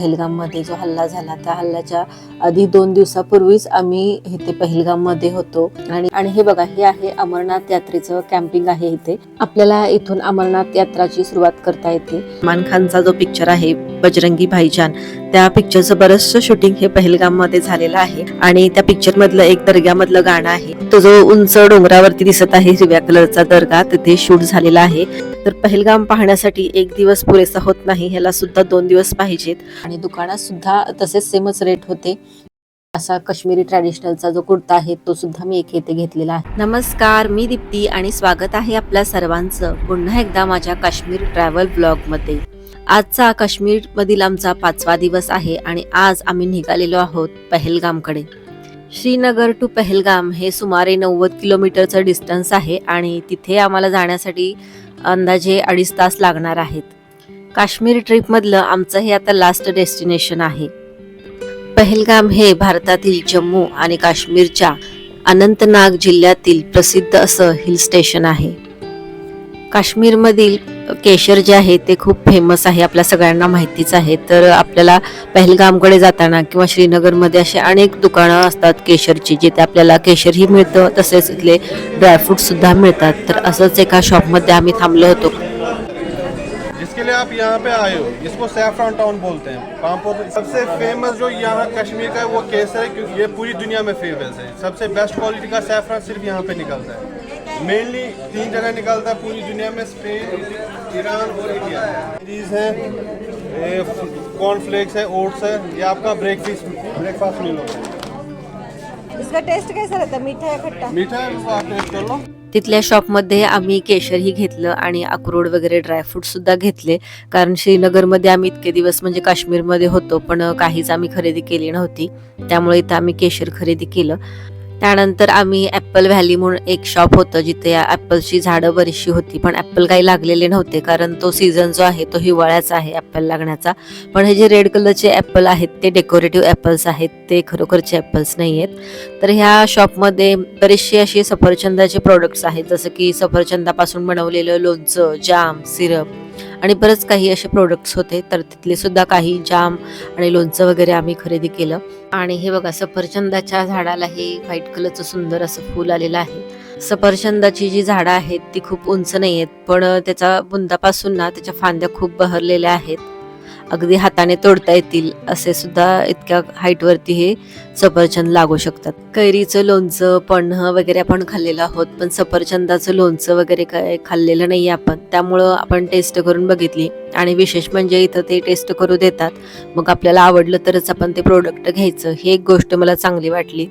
पहिलगाममध्ये जो हल्ला झाला त्या हल्ल्याच्या आधी दोन दिवसापूर्वीच आम्ही इथे पहिलगाममध्ये होतो. आणि आणि हे बघा हे आहे अमरनाथ यात्रेचं कॅम्पिंग आहे इथे. आपल्याला इथून अमरनाथ यात्राची सुरुवात करता येते. मान खानचा जो पिक्चर आहे बजरंगी भाईजान त्या पिक्चरचं बरंचसं शूटिंग हे पहलगाममध्ये झालेलं आहे. आणि त्या पिक्चर मधलं एक दर्ग्यामधलं गाणं आहे. तो जो उंच डोंगरावरती दिसत आहे हिरव्या कलरचा दर्गा तिथे शूट झालेला आहे. तर पहलगाम पाहण्यासाठी एक दिवस पुरेसा होत नाही ह्याला सुद्धा दोन दिवस पाहिजेत. आणि दुकानात सुद्धा तसेच सेमच रेट होते. असा काश्मीरी ट्रॅडिशनलचा जो कुर्ता आहे तो सुद्धा मी एक येथे घेतलेला आहे. नमस्कार मी दीप्ती आणि स्वागत आहे आपल्या सर्वांचं. पुन्हा एकदा माझ्या काश्मीर ट्रॅव्हल ब्लॉगमध्ये. आजचा काश्मीर मधील आमचा पाचवा दिवस आहे आणि आज आम्ही निघालेलो आहोत पहलगामकडे. श्रीनगर टू पहलगाम हे सुमारे नव्वद किलोमीटरचं डिस्टन्स आहे आणि तिथे आम्हाला जाण्यासाठी अंदाजे अडीच तास लागणार आहेत. काश्मीर ट्रिपमधलं आमचं हे आता लास्ट डेस्टिनेशन आहे. पहलगाम हे भारतातील जम्मू आणि काश्मीरच्या अनंतनाग जिल्ह्यातील प्रसिद्ध असं हिल स्टेशन आहे. काश्मीरमधील केशर जे आहे ते खूप फेमस आहे आपल्या सगळ्यांना माहितीच आहे. तर आपल्याला पहलगामकडे जाताना किंवा श्रीनगरमध्ये असे अनेक दुकानं असतात केशरची जिथे आपल्याला केशरही मिळतं तसेच इथले ड्रायफ्रूटसुद्धा मिळतात. तर असंच एका शॉपमध्ये आम्ही थांबलो होतो. इसके लिए आप यहाँ पे आए हो इसको सैफरान टाउन बोलते हैं। पामपुर सबसे फेमस जो यहाँ कश्मीर का है वो केसर है क्योंकि ये पूरी दुनिया में फेमस है। सबसे बेस्ट क्वालिटी का सैफरान सिर्फ यहाँ पे निकलता है। मेनली तीन जगह निकलता है पूरी दुनिया में स्पेन ईरान और इंडिया। चीज़ है ये कॉर्नफ्लेक्स है ओट्स है ये आपका ब्रेकफास्ट ब्रेकफास्ट मील होता है। इसका टेस्ट कैसा रहता है? मीठा या खट्टा? मीठा है आप टेस्ट कर लो। तिथल्या शॉपमध्ये आम्ही केशरही घेतलं आणि अक्रोड वगैरे ड्रायफ्रूट सुद्धा घेतले. कारण श्रीनगरमध्ये आम्ही इतके दिवस म्हणजे काश्मीरमध्ये होतो पण काहीच आम्ही खरेदी केली नव्हती. त्यामुळे इथं आम्ही केशर खरेदी केलं. त्यानंतर आम्ही ॲपल व्हॅली म्हणून एक शॉप होतं जिथे ॲपलची झाडं बरीचशी होती. पण ॲपल काही लागलेले नव्हते कारण तो सीझन जो आहे तो हिवाळ्याचा आहे ॲपल लागण्याचा. पण हे जे रेड कलरचे ॲपल आहेत ते डेकोरेटिव्ह ॲपल्स आहेत ते खरोखरचे ॲपल्स नाही आहेत तर ह्या शॉपमध्ये बरेचसे असे सफरचंदाचे प्रोडक्ट्स आहेत जसं की सफरचंदापासून बनवलेलं लोणचं जाम सिरप आणि बरंच काही असे प्रोडक्ट्स होते. तर तिथले सुद्धा काही जाम आणि लोणचं वगैरे आम्ही खरेदी केलं. आणि हे बघा सफरचंदाच्या झाडाला हे व्हाईट कलरचं सुंदर असं फूल आलेलं आहे. सफरचंदाची जी झाडं आहेत ती खूप उंच नाही आहेत पण त्याच्या बुंदापासून ना त्याच्या फांद्या खूप बहरलेल्या आहेत. अगदी हाताने तोडता येतील असे सुद्धा इतक्या हाईटवरती हे सफरचंद लागू शकतात. कैरीचं लोणचं पन्ह वगैरे आपण खाल्लेलं आहोत पण सफरचंदाचं लोणचं वगैरे काय खाल्लेलं नाही आपण. त्यामुळं आपण टेस्ट करून बघितली आणि विशेष म्हणजे इथं ते टेस्ट करू देतात. मग आपल्याला आवडलं तरच आपण ते प्रोडक्ट घ्यायचं. ही एक गोष्ट मला चांगली वाटली.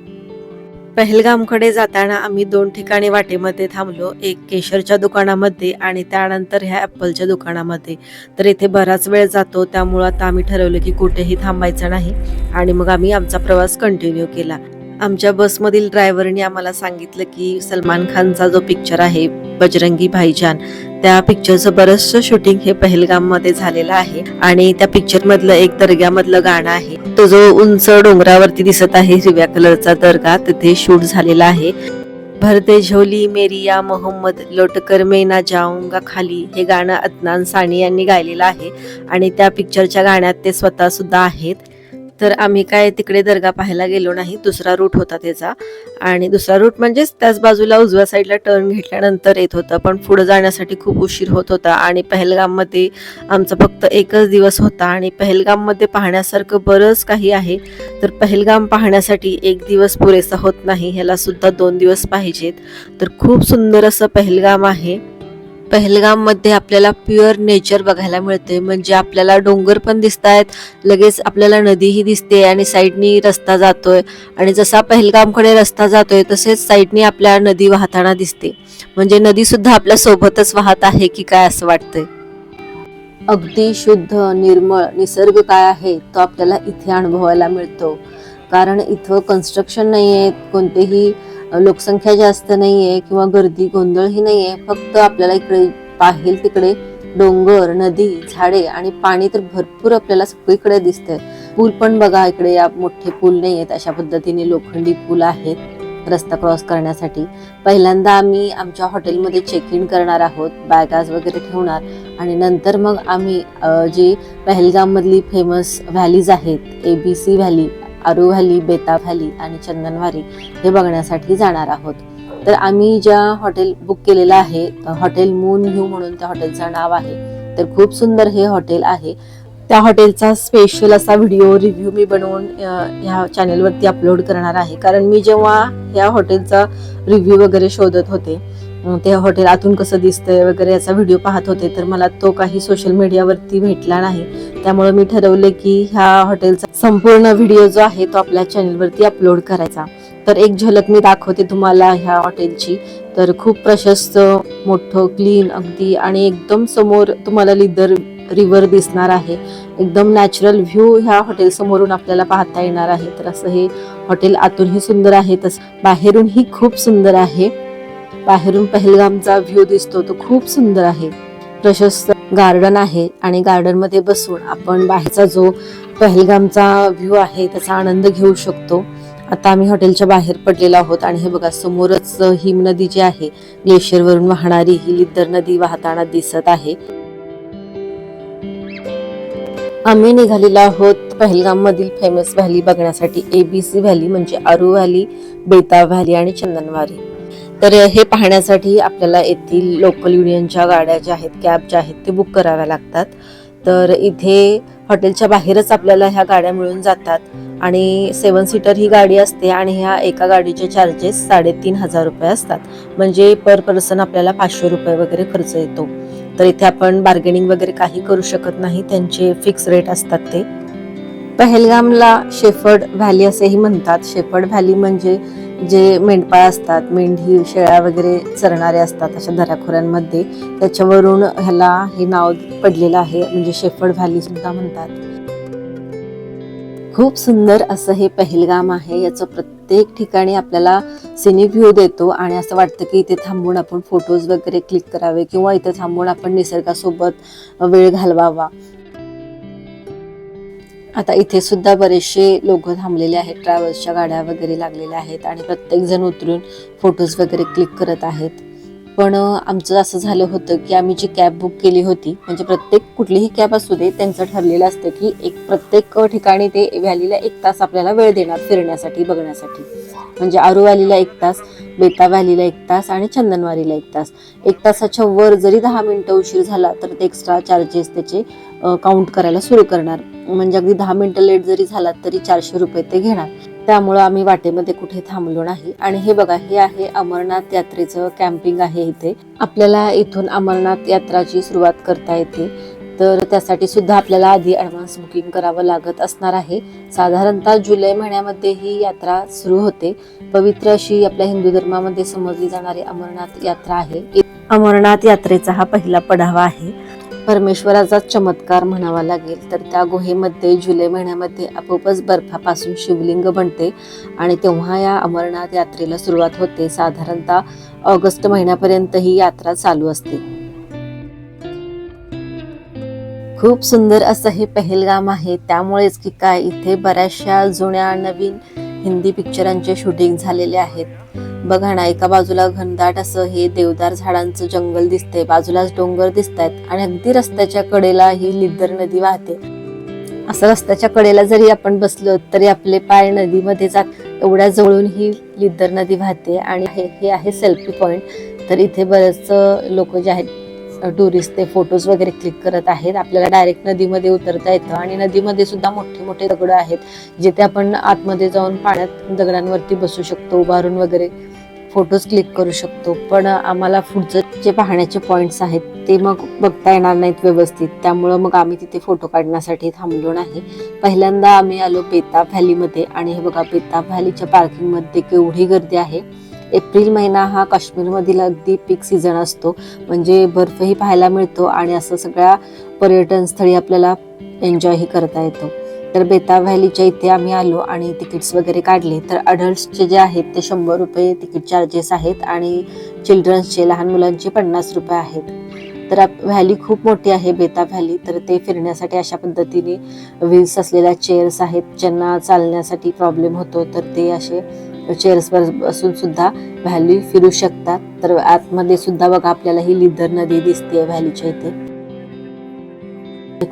पहलगामकडे जाताना आम्ही दोन ठिकाणी वाटेमध्ये थांबलो एक केशरच्या दुकानामध्ये आणि त्यानंतर ह्या ॲपलच्या दुकानामध्ये. तर इथे बराच वेळ जातो त्यामुळं आता आम्ही ठरवलं की कुठेही थांबायचं नाही आणि मग आम्ही आमचा प्रवास कंटिन्यू केला. आमच्या बसमधील ड्रायव्हरने आम्हाला सांगितलं की सलमान खानचा जो पिक्चर आहे बजरंगी भाईजान त्या पिक्चरचं बरंचसं शूटिंग हे पहलगाममध्ये झालेलं आहे. आणि त्या पिक्चर मधलं एक दर्ग्यामधलं गाणं आहे. तो जो उंच डोंगरावरती दिसत आहे हिरव्या कलरचा दर्गा तिथे शूट झालेला आहे. भरते झोली मेरिया मोहम्मद लोटकर मेना जाऊंगा खाली. हे गाणं अदनान सानी यांनी गायलेलं आहे. आणि त्या पिक्चरच्या गाण्यात ते स्वतः सुद्धा आहेत. तर आम्ही काय तिकडे दर्गा पाहायला गेलो नाही दुसरा रूट होता त्याचा. आणि दुसरा रूट म्हणजेच त्याच बाजूला उजव्या साईडला टर्न घेतल्यानंतर येत होतं पण पुढं जाण्यासाठी खूप उशीर होत होता. आणि पहलगाममध्ये आमचा फक्त एकच दिवस होता आणि पहलगाममध्ये पाहण्यासारखं बरंच काही आहे. तर पहलगाम पाहण्यासाठी एक दिवस पुरेसा होत नाही ह्याला सुद्धा दोन दिवस पाहिजेत. तर खूप सुंदर असं पहलगाम आहे. पहलगाममध्ये आपल्याला प्युअर नेचर बघायला मिळते म्हणजे आपल्याला डोंगर पण दिसत आहेत लगेच आपल्याला नदीही दिसते आणि साईडनी रस्ता जातोय. आणि जसा पहलगामकडे रस्ता जातोय तसेच साईडनी आपल्या नदी वाहताना दिसते. म्हणजे नदीसुद्धा आपल्या सोबतच वाहत आहे की काय असं वाटतंय? अगदी शुद्ध निर्मळ निसर्ग काय आहे तो आपल्याला इथे अनुभवायला मिळतो. कारण इथं कन्स्ट्रक्शन नाही आहेत कोणतेही लोकसंख्या जास्त नाही आहे किंवा गर्दी गोंधळही आहे फक्त आपल्याला इकडे पाहिल तिकडे डोंगर नदी झाडे आणि पाणी तर भरपूर आपल्याला सगळीकडे दिसतंय. पूल पण बघा इकडे या मोठे पूल नाही आहेत अशा पद्धतीने लोखंडी पूल आहेत रस्ता क्रॉस करण्यासाठी. पहिल्यांदा आम्ही आमच्या हॉटेलमध्ये चेक इन करणार आहोत बॅगाज वगैरे ठेवणार आणि नंतर मग आम्ही जी पहलगाममधली फेमस व्हॅलीज आहेत A B C valley Aru valley Betaab valley आणि चंदनवारी हे बघण्यासाठी जाणार आहोत. तर आम्ही ज्या हॉटेल बुक केलेलं आहे हॉटेल मून व्ह्यू म्हणून त्या हॉटेलचं नाव आहे. तर खूप सुंदर हे हॉटेल आहे. त्या हॉटेलचा स्पेशल असा व्हिडिओ रिव्ह्यू मी बनवून ह्या चॅनेलवरती अपलोड करणार आहे. कारण मी जेव्हा ह्या हॉटेलचा रिव्ह्यू वगैरे शोधत होते ते हॉटेल आतून कसं दिसतंय वगैरे याचा व्हिडिओ पाहत होते तर मला तो काही सोशल मीडियावरती भेटला नाही. त्यामुळे मी ठरवले की ह्या हॉटेलचा संपूर्ण व्हिडिओ जो आहे तो आपल्या चॅनलवरती अपलोड करायचा. तर एक झलक मी दाखवते तुम्हाला ह्या हॉटेलची तर खूप प्रशस्त मोठं क्लीन अगदी आणि एकदम समोर तुम्हाला लिदर रिव्हर दिसणार आहे. एकदम नॅचरल व्ह्यू ह्या हॉटेल समोरून आपल्याला पाहता येणार आहे. तर असं हे हॉटेल आतूनही सुंदर आहे तसं बाहेरूनही खूप सुंदर आहे. बाहेरून पहलगामचा व्ह्यू दिसतो तो खूप सुंदर आहे. प्रशस्त गार्डन आहे आणि गार्डनमध्ये बसून आपण बाहेरचा जो पहलगामचा व्ह्यू आहे त्याचा आनंद घेऊ शकतो. आता आम्ही हॉटेलच्या बाहेर पडलेलो आहोत आणि हे बघा समोरच हिम नदी जी आहे ग्लेशियरवरून वाहणारी ही लिद्दर नदी वाहताना दिसत आहे. आम्ही निघालेलो आहोत पहलगाम मधील फेमस व्हॅली बघण्यासाठी एबीसी व्हॅली म्हणजे अरू व्हॅली बेताब व्हॅली आणि चंदनवारी. तर हे पाहण्यासाठी आपल्याला येथील लोकल युनियनच्या गाड्या ज्या आहेत कॅब ज्या आहेत ते बुक कराव्या लागतात. तर इथे हॉटेलच्या बाहेरच आपल्याला ह्या गाड्या मिळून जातात आणि सेवन सीटर ही गाडी असते आणि ह्या एका गाडीचे चार्जेस साडेतीन हजार रुपये असतात. म्हणजे पर पर्सन आपल्याला पाचशे रुपये वगैरे खर्च येतो. तर इथे आपण बार्गेनिंग वगैरे काही करू शकत नाही त्यांचे फिक्स रेट असतात ते. पहलगामला शेफर्ड व्हॅली असेही म्हणतात. शेफर्ड व्हॅली म्हणजे जे मेंढपाळ असतात मेंढी शेळ्या वगैरे चरणारे असतात अशा दऱ्याखोऱ्यांमध्ये त्याच्यावरून ह्याला हे नाव पडलेलं आहे. म्हणजे शेफर्ड व्हॅली सुद्धा म्हणतात. खूप सुंदर असं हे पहलगाम आहे. याचं प्रत्येक ठिकाणी आपल्याला सिनिक व्ह्यू देतो आणि असं वाटतं की इथे थांबून आपण फोटोज वगैरे क्लिक करावे किंवा इथे थांबून आपण निसर्गासोबत वेळ घालवावा. आता इथे सुद्धा बरेचसे लोक थांबलेले आहेत ट्रॅव्हल्सच्या गाड्या वगैरे लागलेल्या आहेत आणि प्रत्येक जण उतरून फोटोज वगैरे क्लिक करत आहेत. पण आमचं असं झालं होतं की आम्ही जी कॅब बुक केली होती म्हणजे प्रत्येक कुठलीही कॅब असू दे त्यांचं ठरलेलं असतं की एक प्रत्येक ठिकाणी ते व्हॅलीला एक तास आपल्याला वेळ देणार फिरण्यासाठी बघण्यासाठी. म्हणजे आरू व्हॅलीला एक तास बेता व्हॅलीला एक तास आणि चंदनवारीला एक तास. एक तासाच्या वर जरी दहा मिनटं उशीर झाला तर ते एक्स्ट्रा चार्जेस त्याचे काउंट करायला सुरू करणार. म्हणजे अगदी दहा मिनटं लेट जरी झाला तरी चारशे रुपये ते घेणार. त्यामुळं आम्ही वाटेमध्ये कुठे थांबलो नाही. आणि हे बघा हे आहे अमरनाथ यात्रेचं कॅम्पिंग आहे इथे. आपल्याला इथून अमरनाथ यात्राची सुरुवात करता येते. तर त्यासाठी सुद्धा आपल्याला आधी ॲडव्हान्स बुकिंग करावं लागत असणार आहे. साधारणतः जुलै महिन्यामध्ये ही यात्रा सुरू होते. पवित्र अशी आपल्या हिंदू धर्मामध्ये समजली जाणारी अमरनाथ यात्रा आहे. अमरनाथ यात्रेचा हा पहिला पडावा आहे. परमेश्वराचा चमत्कार म्हणावा लागेल. तर त्या गुहेमध्ये जुलै महिन्यामध्ये आपोआपच बर्फापासून शिवलिंग बनते आणि तेव्हा या अमरनाथ यात्रेला सुरुवात होते. साधारणतः ऑगस्ट महिन्यापर्यंत ही यात्रा चालू असते. खूप सुंदर असं हे पहलगाम आहे. त्यामुळेच की काय इथे बऱ्याचशा जुन्या नवीन हिंदी पिक्चरांचे शूटिंग झालेले आहेत. बघा ना एका बाजूला घनदाट असं हे देवदार झाडांचं जंगल दिसतंय बाजूलाच डोंगर दिसत आहेत आणि अगदी रस्त्याच्या कडेला ही लिद्दर नदी वाहते. असं रस्त्याच्या कडेला जरी आपण बसलो तरी आपले पाय नदीमध्ये जात एवढ्या जवळून ही लिद्दर नदी वाहते. आणि हे हे आहे सेल्फी पॉईंट तर इथे बरेच लोक जे आहेत टुरिस्ट ते फोटोज वगैरे क्लिक करत आहेत. आपल्याला डायरेक्ट नदीमध्ये उतरता येतं आणि नदीमध्ये सुद्धा मोठे मोठे दगड आहेत जिथे आपण आतमध्ये जाऊन पाण्यात दगडांवरती बसू शकतो उभारून वगैरे फोटोज क्लिक करू शकतो. पण आम्हाला पुढचं जे पाहण्याचे पॉईंट्स आहेत ते मग बघता येणार नाहीत व्यवस्थित. त्यामुळं मग आम्ही तिथे फोटो काढण्यासाठी थांबलो नाही. पहिल्यांदा आम्ही आलो बेताब व्हॅलीमध्ये आणि हे बघा बेताब व्हॅलीच्या पार्किंगमध्ये केवढी गर्दी आहे. एप्रिल महिना हा काश्मीरमधील अगदी पीक सीझन असतो. म्हणजे बर्फही पाहायला मिळतो आणि असं सगळ्या पर्यटन स्थळी आपल्याला एन्जॉयही करता येतो. तर बेताब व्हॅलीच्या इथे आम्ही आलो आणि तिकीट्स वगैरे काढले. तर अडल्ट्सचे जे आहेत ते शंभर रुपये तिकीट चार्जेस आहेत आणि चिल्ड्रन्सचे लहान मुलांचे पन्नास रुपये आहेत. तर व्हॅली खूप मोठी आहे बेता व्हॅली. तर ते फिरण्यासाठी अशा पद्धतीने व्हील्स असलेल्या चेअर्स आहेत ज्यांना चालण्यासाठी प्रॉब्लेम होतो. तर ते असे चेअर्सवर बसून सुद्धा व्हॅली फिरू शकतात. तर आतमध्ये सुद्धा बघा आपल्याला ही लिदर नदी दिसते व्हॅलीच्या इथे.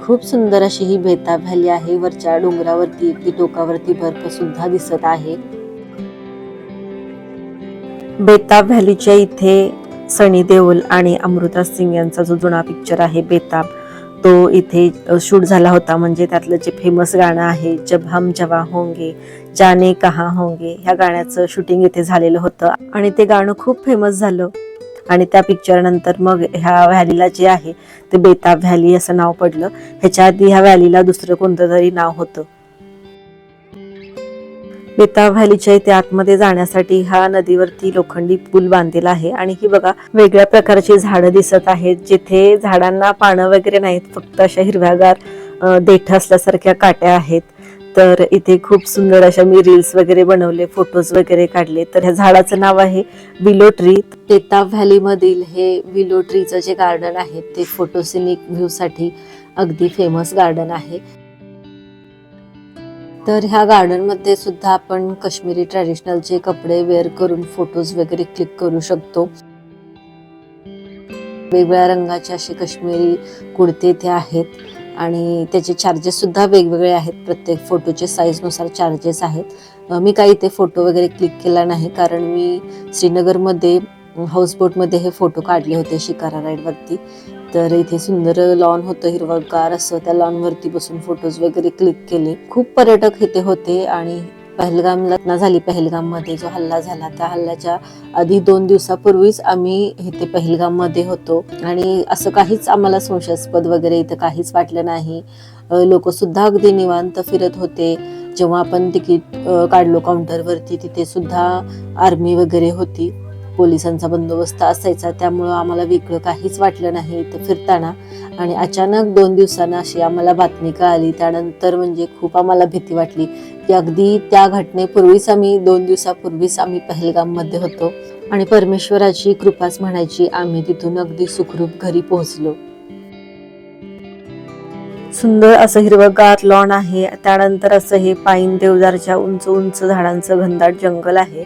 खूप सुंदर अशी ही बेताब व्हॅली आहे. वरच्या डोंगरावरती ती टोकावरती बर्फ सुद्धा दिसत आहे. बेताब व्हॅलीच्या इथे सनी देओल आणि अमृता सिंग यांचा जो जुना पिक्चर आहे बेताब तो इथे शूट झाला होता. म्हणजे त्यातलं जे फेमस गाणं आहे जब हम जवा होंगे जाने कहा होंगे. ह्या गाण्याचं शूटिंग इथे झालेलं होतं. आणि ते गाणं खूप फेमस झालं. आणि त्या पिक्चर नंतर मग ह्या व्हॅलीला जे आहे ते बेताब व्हॅली असं नाव पडलं. ह्याच्या आधी ह्या व्हॅलीला दुसरं कोणतं तरी नाव होतं. बेताब व्हॅलीच्या इथे आतमध्ये जाण्यासाठी हा नदीवरती लोखंडी पूल बांधलेला आहे. आणि ही बघा वेगळ्या प्रकारची झाडं दिसत आहेत. जिथे झाडांना पानं वगैरे नाहीत फक्त अशा हिरव्यागार देठ असल्यासारख्या काट्या आहेत. तर इथे खूप सुंदर अशा मी रील्स वगैरे बनवले फोटोज वगैरे काढले. तर ह्या झाडाचं नाव आहे विलो ट्री बेताब व्हॅली मधील हे विलो ट्रीचं जे गार्डन आहे ते फोटोसिनिक व्ह्यू साठी अगदी फेमस गार्डन आहे. तर ह्या गार्डनमध्ये सुद्धा आपण काश्मीरी ट्रॅडिशनलचे कपडे वेअर करून फोटोज वगैरे क्लिक करू शकतो. वेगवेगळ्या रंगाचे असे काश्मीरी कुडते ते आहेत. आणि त्याचे चार्जेससुद्धा वेगवेगळे आहेत. प्रत्येक फोटोचे साईजनुसार चार्जेस आहेत. मी काही ते फोटो वगैरे क्लिक केला नाही. कारण मी श्रीनगरमध्ये हाऊसबोटमध्ये हे फोटो काढले होते शिकारा राईडवरती तर इथे सुंदर लॉन होतं हिरवगार असं त्या लॉनवरती बसून फोटोज वगैरे क्लिक केले. खूप पर्यटक इथे होते आणि पहलगामला घटना झाली. पहलगाममध्ये जो हल्ला झाला त्या हल्ल्याच्या आधी दोन दिवसापूर्वीच आम्ही इथे पहलगाममध्ये होतो. आणि असं काहीच आम्हाला संशयास्पद वगैरे इथं काहीच वाटलं नाही. लोकसुद्धा अगदी निवांत फिरत होते. जेव्हा आपण तिकीट काढलो काउंटरवरती तिथे सुद्धा आर्मी वगैरे होती. पोलिसांचा बंदोबस्त असायचा त्यामुळं आम्हाला वेगळं काहीच वाटलं नाही. इथं फिरताना आणि अचानक दोन दिवसांना अशी आम्हाला बातमी कळाली. त्यानंतर म्हणजे खूप आम्हाला भीती वाटली की अगदी त्या घटनेपूर्वीच आम्ही दोन दिवसापूर्वीच आम्ही पहलगाममध्ये होतो आणि परमेश्वराची कृपाच म्हणायची आम्ही तिथून अगदी सुखरूप घरी पोहोचलो. सुंदर असं हिरवगार लॉन आहे. त्यानंतर असं हे पाईन देवदारच्या उंच उंच झाडांचं घनदाट जंगल आहे.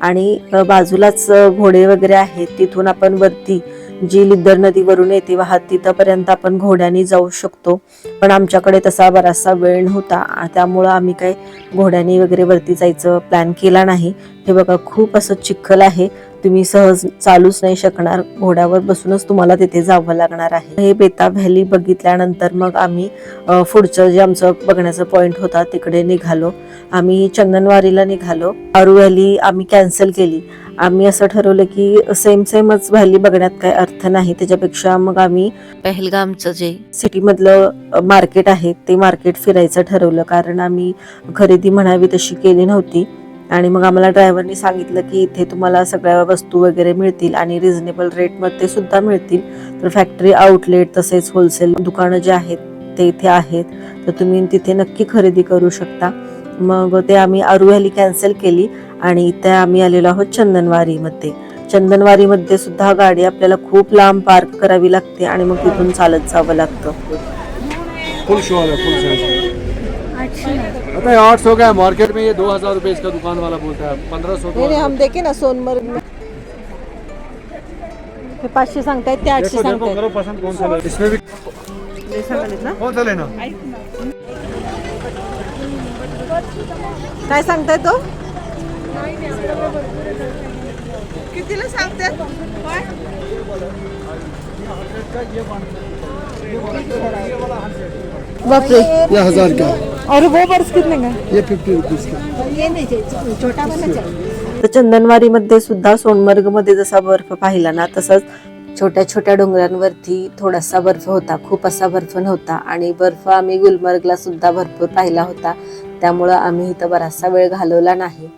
आणि बाजूलाच घोडे वगैरे आहेत. तिथून आपण वरती जी लिद्दर नदीवरून येते वाहत तिथपर्यंत आपण घोड्याने जाऊ शकतो. पण आमच्याकडे तसा बराचसा वेळ नव्हता. त्यामुळं आम्ही काही घोड्याने वगैरे वरती जायचं प्लॅन केला नाही. हे बघा खूप असं चिखल आहे. तुम्ही सहज चालूच नाही शकणार. घोड्यावर बसूनच तुम्हाला तिथे जावं लागणार आहे. हे बेता व्हॅली बघितल्यानंतर मग आम्ही पुढचं जे आमचं बघण्याचा पॉईंट होता तिकडे निघालो. आम्ही चंदनवारीला निघालो. आरू व्हॅली आम्ही कॅन्सल केली. आम्ही असं ठरवलं की सेम सेमच व्हॅली बघण्यात काही अर्थ नाही. त्याच्यापेक्षा मग आम्ही पहलगामचं जे सिटीमधलं मार्केट आहे ते मार्केट फिरायचं ठरवलं. कारण आम्ही खरेदी म्हणावी तशी केली नव्हती. आणि मग आम्हाला ड्रायव्हरनी सांगितलं की इथे तुम्हाला सगळ्या वस्तू वगैरे मिळतील आणि रिझनेबल रेटमध्ये सुद्धा मिळतील. तर फॅक्टरी आउटलेट तसेच होलसेल दुकानं जे आहेत ते इथे आहेत. तर तुम्ही तिथे नक्की खरेदी करू शकता. मग ते आम्ही आरू व्हॅली कॅन्सल केली. आणि इथे आम्ही आलेलो आहोत चंदनवारीमध्ये. चंदनवारीमध्ये सुद्धा गाडी आपल्याला खूप लांब पार्क करावी लागते आणि मग तिथून चालत जावं लागतं. फुल शो है फुल शो पता आठ सौ का है मार्केट में ये दो हजार रुपये इसका दुकान वाला बोलता है। पंद्रह सौ नाही हम देखे ना सोनमर्ग में. हे पाचशे सांगतायत ते आठशे सांगतायत. करो पसंद कौन सा लेना। इसमें भी कौन सा लेना? काय सांगताय तो? कितीला सांगतात? बापरे ये हजार का और वो पर्स कितने का? ये फिफ्टी रुपीज का. ये नहीं छोटा वाला चंदनवारीमध्ये सुद्धा सोनमर्गमध्ये जसा बर्फ पाहिला ना तसंच छोट्या छोट्या डोंगरांवरती थोडासा बर्फ होता खूप असा बर्फ नव्हता आणि बर्फ आम्ही गुलमर्गला सुद्धा भरपूर पाहिला होता. त्यामुळं आम्ही इथं बराचसा वेळ घालवला नाही.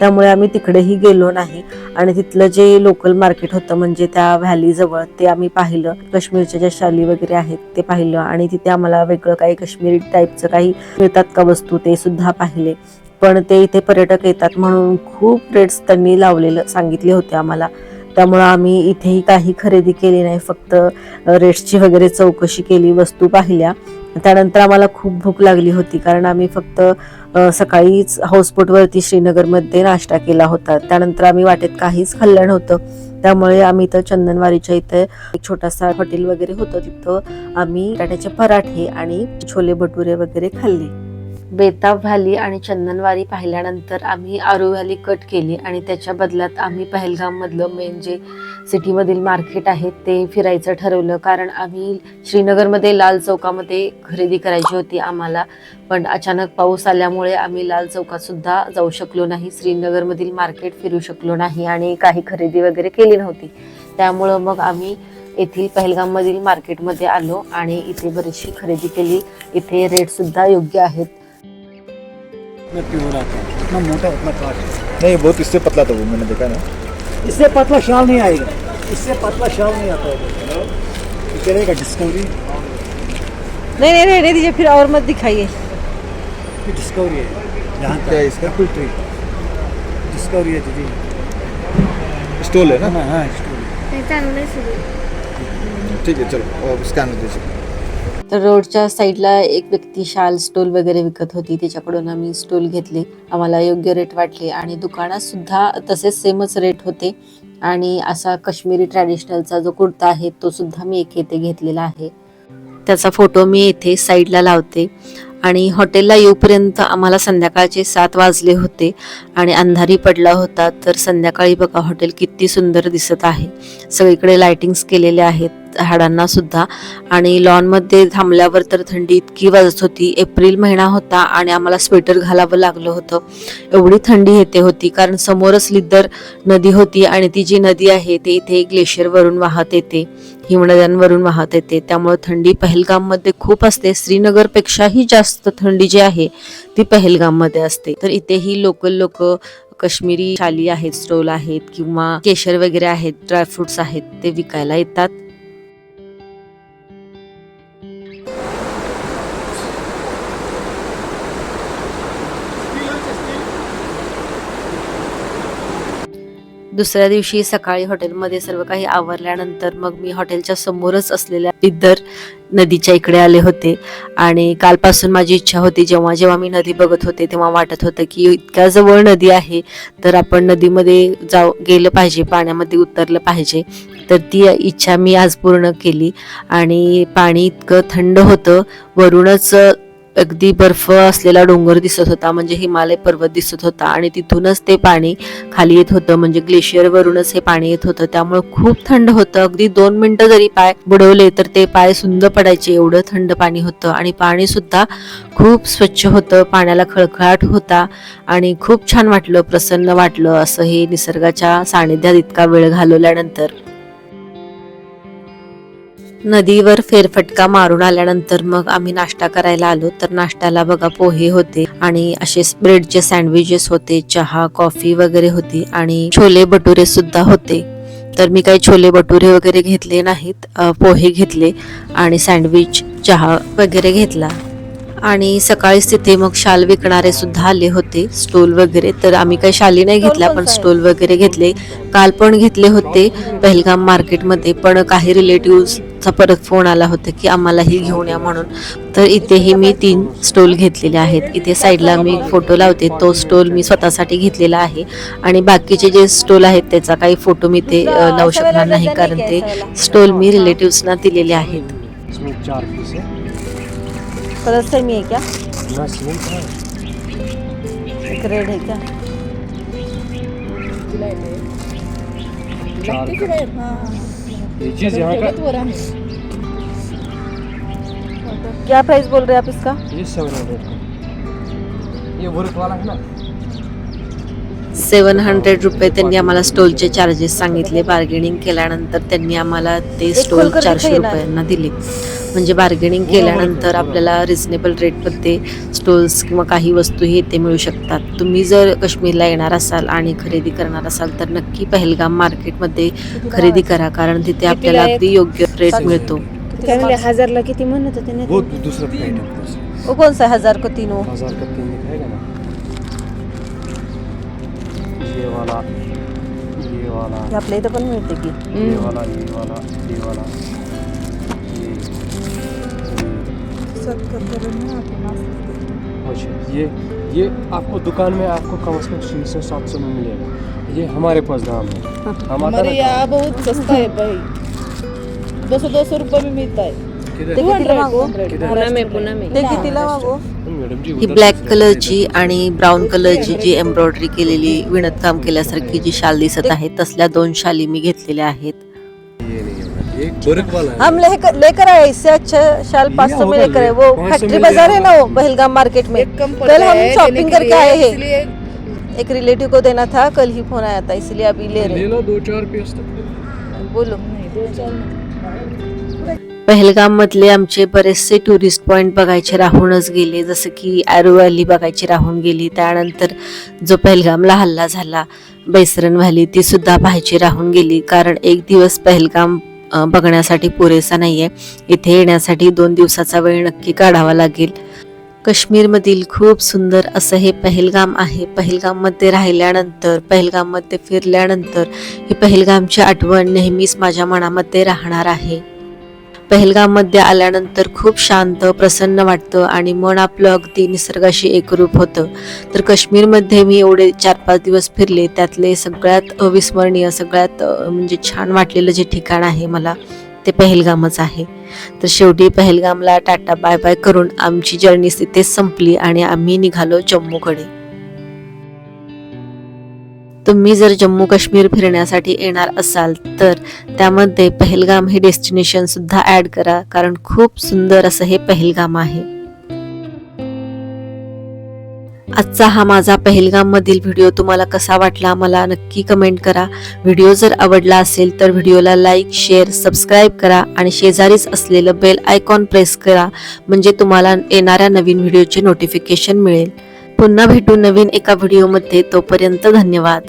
त्यामुळे आम्ही तिकडेही गेलो नाही. आणि तिथलं जे लोकल मार्केट होतं म्हणजे त्या व्हॅलीजवळ ते आम्ही पाहिलं. काश्मीरच्या ज्या शाली वगैरे आहेत ते पाहिलं. आणि तिथे आम्हाला वेगळं काही काश्मीरी टाईपचं काही मिळतात का वस्तू ते सुद्धा पाहिले. पण ते इथे पर्यटक येतात म्हणून खूप रेट्स त्यांनी लावलेलं सांगितले होते आम्हाला. त्यामुळं आम्ही इथेही काही खरेदी केली नाही. फक्त रेट्सची वगैरे चौकशी केली वस्तू पाहिल्या. त्यानंतर आम्हाला खूप भूक लागली होती कारण आम्ही फक्त सकाळीच हाऊसबोटवरती श्रीनगरमध्ये नाश्ता केला होता. त्यानंतर आम्ही वाटेत काहीच खाल्लं नव्हतं. त्यामुळे आम्ही इथं चंदनवारीच्या इथे एक छोटासा हॉटेल वगैरे होतं. तिथं आम्ही बटाट्याचे पराठे आणि छोले भटुरे वगैरे खाल्ले. बेताब व्हॅली आणि चंदनवारी पाहिल्यानंतर आम्ही आरू व्हॅली कट केली आणि त्याच्या बदल्यात आम्ही पहलगाममधलं मेन जे सिटीमधील मार्केट आहे ते फिरायचं ठरवलं. कारण आम्ही श्रीनगरमध्ये लाल चौकामध्ये खरेदी करायची होती आम्हाला पण अचानक पाऊस आल्यामुळे आम्ही लाल चौकातसुद्धा जाऊ शकलो नाही श्रीनगरमधील मार्केट फिरू शकलो नाही आणि काही खरेदी वगैरे केली नव्हती. त्यामुळं मग आम्ही येथील पहलगाममधील मार्केटमध्ये आलो आणि इथे बरीचशी खरेदी केली. इथे रेटसुद्धा योग्य आहेत. मैं प्योर आता है इतना मोटा उतना काट। नहीं बहुत इससे पतला था वो मैंने देखा ना। इससे पतला शाल नहीं आएगा। इससे पतला शाल नहीं आता है ये करेगा डिस्कवरी नहीं नहीं रहने दीजिए फिर और मत दिखाइए। डिस्कवरी है। यहाँ क्या है इसका? एप्पल ट्री डिस्कवरी है दीदी। स्टॉल है ना? हाँ स्टोरी ठीक है चलो और स्कैनर दीजिए। तर रोडच्या साईडला एक व्यक्ती शाल स्टोल वगैरे विकत होती. त्याच्याकडून आम्ही स्टोल घेतले. आम्हाला योग्य रेट वाटले आणि दुकानात सुद्धा तसेच सेमच रेट होते. आणि असा काश्मीरी ट्रॅडिशनलचा जो कुर्ता आहे तो सुद्धा मी एक येथे घेतलेला आहे. त्याचा फोटो मी येथे साईडला लावते. आणि हॉटेलला येऊपर्यंत आम्हाला संध्याकाळचे सात वाजले होते आणि अंधारी पडला होता. तर संध्याकाळी बघा हॉटेल किती सुंदर दिसत आहे. सगळीकडे लायटिंग्स केलेले आहेत. हाडांना सुद्धा. आणि लॉनमध्ये थांबल्यावर तर थंडी इतकी वाजत होती. एप्रिल महिना होता आणि आम्हाला स्वेटर घालावं लागलं होतं. एवढी थंडी येते होती. कारण समोरच लिद्दर नदी होती आणि ती जी नदी आहे ते इथे ग्लेशियरवरून वाहत येते. हिमनद्यांवरून वाहत येते. त्यामुळे थंडी पहलगाममध्ये खूप असते. श्रीनगरपेक्षाही जास्त थंडी जी आहे ती पहलगाममध्ये असते. तर इथेही लोकल लोक काश्मीरी शाली आहेत स्टोल आहेत किंवा केशर वगैरे आहेत ड्रायफ्रुट्स आहेत ते विकायला येतात. दुसऱ्या दिवशी सकाळी हॉटेलमध्ये सर्व काही आवरल्यानंतर मग मी हॉटेलच्या समोरच असलेल्या इद्धर नदीच्या इकडे आले होते. आणि कालपासून माझी इच्छा होती जेव्हा जेव्हा मी नदी बघत होते तेव्हा वाटत होतं की इतक्या जवळ नदी आहे तर आपण नदीमध्ये जाऊ गेलं पाहिजे पाण्यामध्ये उतरलं पाहिजे. तर ती इच्छा मी आज पूर्ण केली. आणि पाणी इतकं थंड होतं वरूनच अगदी बर्फ असलेला डोंगर दिसत होता म्हणजे हिमालय पर्वत दिसत होता आणि तिथूनच ते पाणी खाली येत होतं म्हणजे ग्लेशियरवरूनच हे पाणी येत होतं. त्यामुळे खूप थंड होतं. अगदी दोन मिनटं जरी पाय बुडवले तर ते पाय सुंद पडायचे. एवढं थंड पाणी होतं आणि पाणी सुद्धा खूप स्वच्छ होतं पाण्याला खळखळाट होता आणि खूप छान वाटलं प्रसन्न वाटलं असं हे निसर्गाच्या सानिध्यात इतका वेळ घालवल्यानंतर. नदीवर फेरफटका मारून आल्यानंतर मग आम्ही नाश्ता करायला आलो. तर नाश्त्याला बघा पोहे होते आणि असे ब्रेडचे सँडविचेस होते चहा कॉफी वगैरे होती आणि छोले भटुरे सुद्धा होते. तर मी काही छोले भटुरे वगैरे घेतले नाहीत पोहे घेतले आणि सँडविच चहा वगैरे घेतला. आणि सकाळीच तिथे मग शाल विकणारे सुद्धा आले होते स्टोल वगैरे. तर आम्ही काही शाली नाही घेतल्या पण स्टोल वगैरे घेतले. काल पण घेतले होते पहलगाम मार्केटमध्ये. पण काही रिलेटिव्हचा परत फोन आला होता की आम्हालाही घेऊन या म्हणून. तर इथेही मी तीन स्टोल घेतलेले आहेत. इथे साईडला मी फोटो लावते. तो स्टोल मी स्वतःसाठी घेतलेला आहे. आणि बाकीचे जे स्टोल आहेत त्याचा काही फोटो मी ते लावू शकणार नाही कारण ते स्टोल मी रिलेटिव्सना दिलेले आहेत. इसमें चार पीस कलर सेम ही है क्या? ना सेम था एक रेड है क्या चार ये चीज़ यहाँ का क्या प्राइस बोल रहे हैं आप इसका? ये सेवन हंड्रेड ये वर्क वाला है ना? सेवन हंड्रेड रुपये त्यांनी आम्हाला स्टोलचे चार्जेस सांगितले. बार्गेनिंग केल्यानंतर त्यांनी आम्हाला ते स्टोल चारशे. रुपयांना दिले. म्हणजे बार्गेनिंग केल्यानंतर आपल्याला रिझनेबल रेटमध्ये स्टोल्स किंवा काही वस्तू हे ते मिळू शकतात. तुम्ही जर काश्मीरला येणार असाल आणि खरेदी करणार असाल तर नक्की पहलगाम मार्केटमध्ये खरेदी करा कारण तिथे आपल्याला अगदी योग्य रेट मिळतो. हजारला किती म्हणत होते वो है कौन सा है हजार को तीनों हजार का तीन दिखाएगा ना ये वाला ये वाला हे आपल्या इथं पण मिळते की. ये वाला ये वाला ये वाला ये ये अच्छा ये ये आपको दुकान में आपको कम से कम छः सौ सात सौ में मिलेगा। ये हमारे पास दाम है। हमारे यहाँ बहुत सस्ता है भाई। दो सौ दो सौ रुपये में मिलता है। में में। ही ब्लॅक कलरची आणि ब्राऊन कलरची जी एम्ब्रॉयडरी केलेली विणतकाम केल्यासारखी जी शाल दिसत आहे तसल्या दोन शाली मी घेतलेल्या आहेत. हम लेकर लेकर आए इससे अच्छा शाल पाँच सौ में लेकर आए। वो फैक्ट्री बाजार है ना वो बहलगाम मार्केट में। कल हम है शॉपिंग करके आए हैं। इसलिए एक रिलेटिव को देना था कल ही फोन आया था इसलिए अभी ले रहे ले लो दो चार पीस हैं। बोलो। नहीं, दो चार नहीं। पहलगाम मधले आमचे बरेचसे टुरिस्ट पॉइंट बघायचे राहूनच गेले जसं की ॲरो व्हॅली बघायची राहून गेली त्यानंतर जो पहलगामला हल्ला झाला बैसरन व्हॅली ती सुद्धा पाहायची राहून गेली कारण एक दिवस पहलगाम बघण्यासाठी पुरेसा नाहीये. इथे येण्यासाठी दोन दिवसाचा वेळ नक्की काढावा लागेल. काश्मीरमधील खूप सुंदर असं हे पहलगाम आहे. पहलगाममध्ये राहिल्यानंतर पहलगाममध्ये फिरल्यानंतर ही पहलगामची आठवण नेहमीच माझ्या मनामध्ये राहणार आहे. पहलगाममध्ये आल्यानंतर खूप शांत प्रसन्न वाटतं आणि मन आपलं अगदी निसर्गाशी एकरूप होतं. तर काश्मीरमध्ये मी एवढे चार पाच दिवस फिरले त्यातले सगळ्यात अविस्मरणीय सगळ्यात म्हणजे छान वाटलेलं जे ठिकाण आहे मला ते पहलगामच आहे. तर शेवटी पहलगामला टाटा बाय बाय करून आमची जर्नी तिथेच संपली आणि आम्ही निघालो जम्मूकडे. तुम्ही जर जम्मू काश्मीर फिरण्यासाठी येणार असाल तर त्यामध्ये पहलगाम हे डेस्टिनेशन सुद्धा करा कारण खूप सुंदर असं हे पहलगाम आहे. आजचा हा माझा पहलगाममधील व्हिडिओ तुम्हाला कसा वाटला मला नक्की कमेंट करा. व्हिडिओ जर आवडला असेल तर व्हिडिओला लाईक शेअर सबस्क्राईब करा आणि शेजारीच असलेलं बेल आयकॉन प्रेस करा म्हणजे तुम्हाला येणाऱ्या नवीन व्हिडिओचे नोटिफिकेशन मिळेल. पुन्हा भेटू नवीन एका व्हिडिओमध्ये तोपर्यंत धन्यवाद.